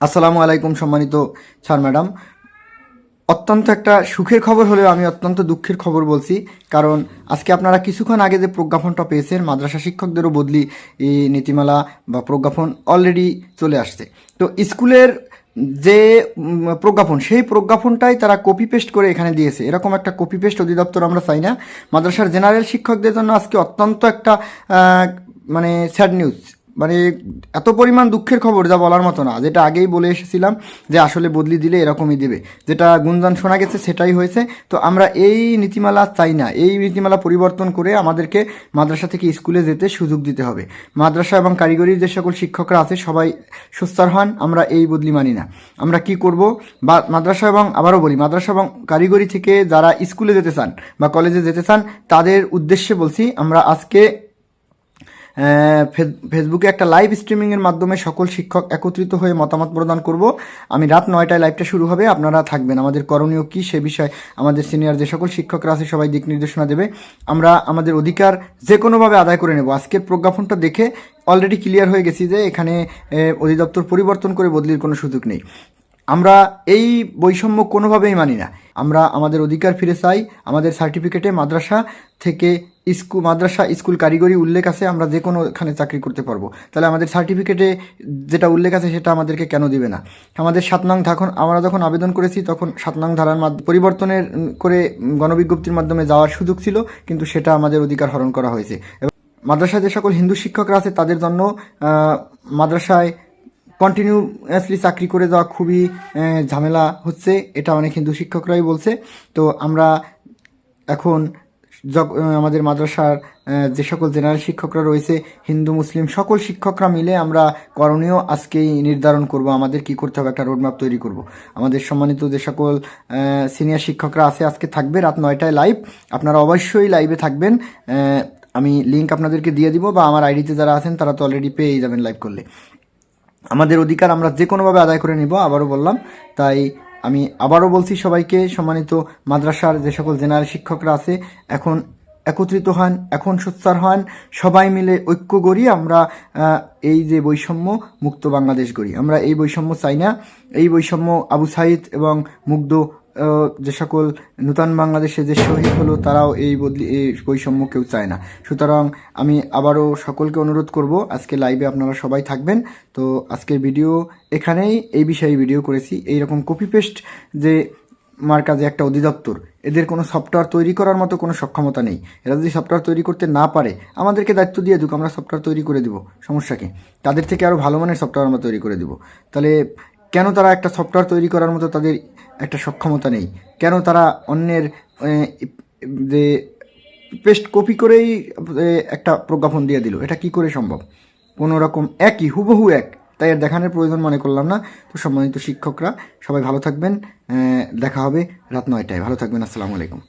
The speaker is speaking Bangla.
আসসালামু আলাইকুম সম্মানিত স্যার ম্যাডাম। অত্যন্ত একটা সুখের খবর হলেও আমি অত্যন্ত দুঃখের খবর বলছি, কারণ আজকে আপনারা কিছুক্ষণ আগে যে প্রজ্ঞাপনটা পেয়েছেন, মাদ্রাসা শিক্ষকদেরও বদলি এই নীতিমালা বা প্রজ্ঞাপন অলরেডি চলে আসছে। তো স্কুলের যে প্রজ্ঞাপন, সেই প্রজ্ঞাপনটাই তারা কপি পেস্ট করে এখানে দিয়েছে। এরকম একটা কপি পেস্ট অধিদপ্তর আমরা চাই না। মাদ্রাসার জেনারেল শিক্ষকদের জন্য আজকে অত্যন্ত একটা মানে স্যাড নিউজ মানে এত পরিমাণ দুঃখের খবর যা বলার মতো না। যেটা আগেই বলে এসেছিলাম যে আসলে বদলি দিলে এরকমই দেবে। যেটা গুঞ্জন শোনা গেছে সেটাই হয়েছে। তো আমরা এই নীতিমালা চাই না। এই নীতিমালা পরিবর্তন করে আমাদেরকে মাদ্রাসা থেকে স্কুলে যেতে সুযোগ দিতে হবে। মাদ্রাসা এবং কারিগরির যে সকল শিক্ষকরা আছে সবাই সুস্থার হন, আমরা এই বদলি মানি না। আমরা কি করব? বা মাদ্রাসা এবং আবারও বলি, মাদ্রাসা এবং কারিগরি থেকে যারা স্কুলে যেতে চান বা কলেজে যেতে চান, তাদের উদ্দেশ্যে বলছি, আমরা আজকে ফেসবুকে একটা লাইভ স্ট্রিমিংয়ের মাধ্যমে সকল শিক্ষক একত্রিত হয়ে মতামত প্রদান করব। আমি রাত নয়টায় লাইভটা শুরু হবে, আপনারা থাকবেন। আমাদের করণীয় কী সে বিষয়ে আমাদের সিনিয়র যে সকল শিক্ষকরা আছে, সবাই দিক নির্দেশনা দেবে। আমরা আমাদের অধিকার যে কোনোভাবে আদায় করে নেব। আজকের প্রজ্ঞাপনটা দেখে অলরেডি ক্লিয়ার হয়ে গেছি যে এখানে অধিদপ্তর পরিবর্তন করে বদলির কোনো সুযোগ নেই। আমরা এই বৈষম্য কোনোভাবেই মানি না। আমরা আমাদের অধিকার ফিরে চাই। আমাদের সার্টিফিকেটে মাদ্রাসা থেকে স্কুল মাদ্রাসা, স্কুল কারিগরি উল্লেখ আছে, আমরা যে কোনো এখানে চাকরি করতে পারব। তাহলে আমাদের সার্টিফিকেটে যেটা উল্লেখ আছে, সেটা আমাদেরকে কেন দিবে না? আমাদের সাত নং আমরা যখন আবেদন করেছি, তখন সাত ধারার মাধ্যমে পরিবর্তনের করে গণবিজ্ঞপ্তির মাধ্যমে যাওয়ার সুযোগ ছিল, কিন্তু সেটা আমাদের অধিকার হরণ করা হয়েছে। এবং মাদ্রাসায় যে সকল হিন্দু শিক্ষকরা আছে, তাদের জন্য মাদ্রাসায় কন্টিনিউয়াসলি চাকরি করে যাওয়া খুবই ঝামেলা হচ্ছে। এটা অনেক হিন্দু শিক্ষকরাই বলছে। তো আমরা এখন আমাদের মাদ্রাসার যে সকল জেনারেল শিক্ষকরা রয়েছে, হিন্দু, মুসলিম, সকল শিক্ষকরা মিলে আমরা করণীয় আজকেই নির্ধারণ করব, আমাদের কি করতে হবে, একটা রোডম্যাপ তৈরি করব। আমাদের সম্মানিত যে সকল সিনিয়র শিক্ষকরা আছে, আজকে থাকবে রাত নয়টায় লাইভ আপনারা অবশ্যই লাইভে থাকবেন। আমি লিঙ্ক আপনাদেরকে দিয়ে দিব, বা আমার আইডিতে যারা আছেন, তারা তো অলরেডি পেয়ে যাবেন লাইভ করলে। আমাদের অধিকার আমরা যে কোনোভাবে আদায় করে নিব, আবারও বললাম। তাই আমি আবারও বলছি, সবাইকে সম্মানিত মাদ্রাসার যে সকল জেনারেল শিক্ষকরা আছে, এখন একত্রিত হন, এখন সোচ্চার হন, সবাই মিলে ঐক্য গড়ি আমরা এই যে বৈষম্য মুক্ত বাংলাদেশ গড়ি। আমরা এই বৈষম্য চাই না। এই বৈষম্য আবু সাইদ এবং মুগ্ধ যে সকল নূতন বাংলাদেশে যে শহীদ হলো, তারাও এই বদলি, এই বৈষম্য কেউ চায় না। সুতরাং আমি আবারও সকলকে অনুরোধ করব, আজকে লাইভে আপনারা সবাই থাকবেন। তো আজকের ভিডিও এখানেই, এই বিষয়ে ভিডিও করেছি। এই রকম কপি পেস্ট যে মার্কাজে একটা অধিদপ্তর, এদের কোনো সফটওয়্যার তৈরি করার মতো কোনো সক্ষমতা নেই। এরা যদি সফটওয়্যার তৈরি করতে না পারে, আমাদেরকে দায়িত্ব দিয়ে দিক, আমরা সফটওয়্যার তৈরি করে দিব। সমস্যাকে তাদের থেকে আরও ভালো মানের সফটওয়্যার আমরা তৈরি করে দিব। তাহলে কেন তারা একটা সফটওয়্যার তৈরি করার মতো তাদের একটা সক্ষমতা নেই? কেন তারা অন্যের যে পেস্ট কপি করেই একটা প্রজ্ঞাপন দিয়ে দিল? এটা কি করে সম্ভব? কোনো রকম একই, হুবহু এক। তাই আর দেখানোর প্রয়োজন মনে করলাম না। তো সম্মানিত শিক্ষকরা, সবাই ভালো থাকবেন। দেখা হবে রাত নয়টায়। ভালো থাকবেন। আসসালামু আলাইকুম।